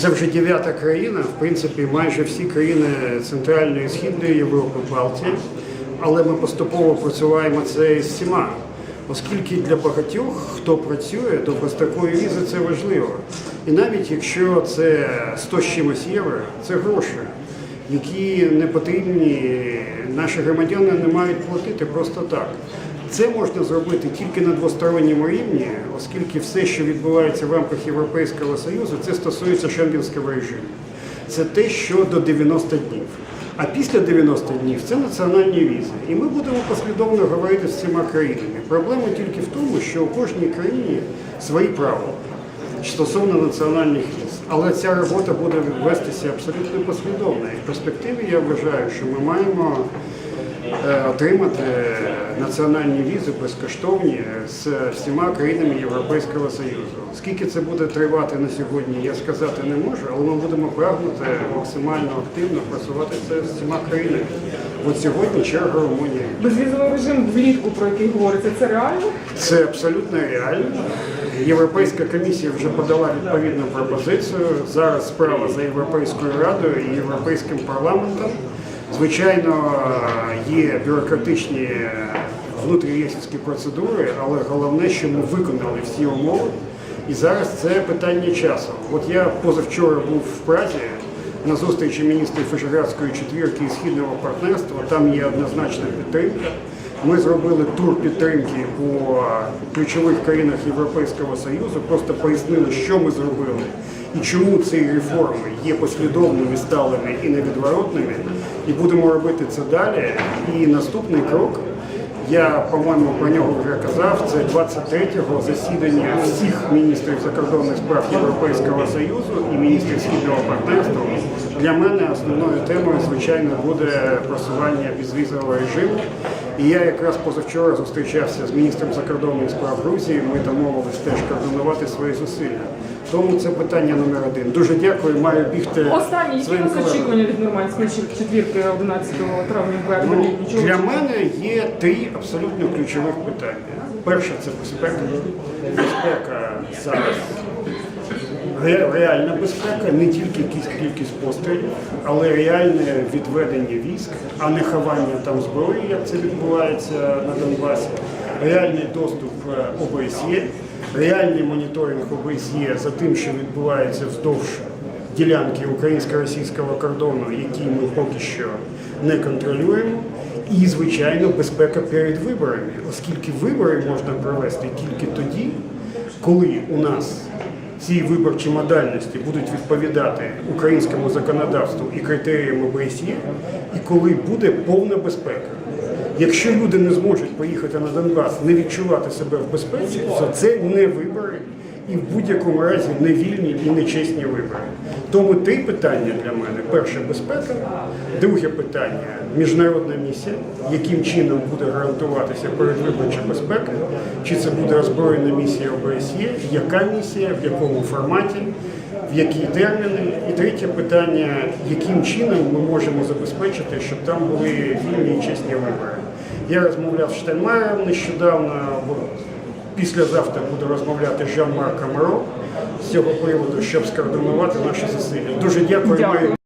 Це вже дев'ята країна, в принципі, майже всі країни Центральної і Східної Європи, Балтії, але ми поступово працюємо це з всіма. Оскільки для багатьох, хто працює, то без такої візи це важливо. І навіть якщо це 100 з чимось євро, це гроші, які не потрібні, наші громадяни не мають платити просто так. Це можна зробити тільки на двосторонньому рівні, оскільки все, що відбувається в рамках Європейського Союзу, це стосується шенгенського режиму. Це те, що до 90 днів. А після 90 днів це національні візи. І ми будемо послідовно говорити з цими країнами. Проблема тільки в тому, що у кожній країні свої правила стосовно національних віз. Але ця робота буде вестися абсолютно послідовно. І в перспективі я вважаю, що ми маємо отримати національні візи безкоштовні з всіма країнами Європейського Союзу. Скільки це буде тривати на сьогодні, я сказати не можу, але ми будемо прагнути максимально активно просувати це з всіма країнами. От сьогодні черга Румунії. Безвізовий режим влітку, про який говориться, це реально? Це абсолютно реально. Європейська комісія вже подала відповідну пропозицію. Зараз справа за Європейською радою і Європейським парламентом. Звичайно, є бюрократичні внутрієсівські процедури, але головне, що ми виконали всі умови. І зараз це питання часу. От я позавчора був в Празі на зустрічі міністрів Вишеградської четвірки і східного партнерства. Там є однозначна підтримка. Ми зробили тур підтримки по ключових країнах Європейського Союзу, просто пояснили, що ми зробили і чому ці реформи є послідовними, сталими і невідворотними. І будемо робити це далі. І наступний крок. Я, по-моєму, про нього вже казав. Це 23-го засідання всіх міністрів закордонних справ Європейського Союзу і міністрів східного партнерства. Для мене основною темою, звичайно, буде просування безвізового режиму. І я якраз позавчора зустрічався з міністром закордонних справ Грузії. Ми домовились теж координувати свої зусилля. Тому це питання номер один. Дуже дякую. Маю бігти які у своїм вас колегам. очікування від нормандської четвірки 11 травня в Берліні? Ну, Нічого? для мене є три абсолютно ключових питання. Перше це безпека. Безпека зараз. Ре- Реальна безпека, не тільки кіль- кількість пострілів, але реальне відведення військ, а не ховання там зброї, як це відбувається на Донбасі, реальний доступ е, ОБСЄ, реальний моніторинг ОБСЄ за тим, що відбувається вздовж ділянки українсько-російського кордону, які ми поки що не контролюємо. І, звичайно, безпека перед виборами, оскільки вибори можна провести тільки тоді, коли у нас ці виборчі модальності будуть відповідати українському законодавству і критеріям ОБСЄ, і коли буде повна безпека. Якщо люди не зможуть поїхати на Донбас, не відчувати себе в безпеці, то це не вибори і в будь-якому разі не вільні і не чесні вибори. Тому три питання для мене: перше безпека, друге питання міжнародна місія, яким чином буде гарантуватися передвиборча безпека, чи це буде озброєна місія ОБСЄ, яка місія, в якому форматі. В які терміни? І третє питання, яким чином ми можемо забезпечити, щоб там були вільні і чесні вибори. Я розмовляв з Штайнмаєром нещодавно, бо післязавтра буду розмовляти з Жан-Марком Ро з цього приводу, щоб скоординувати наші зусилля. Дуже дякую.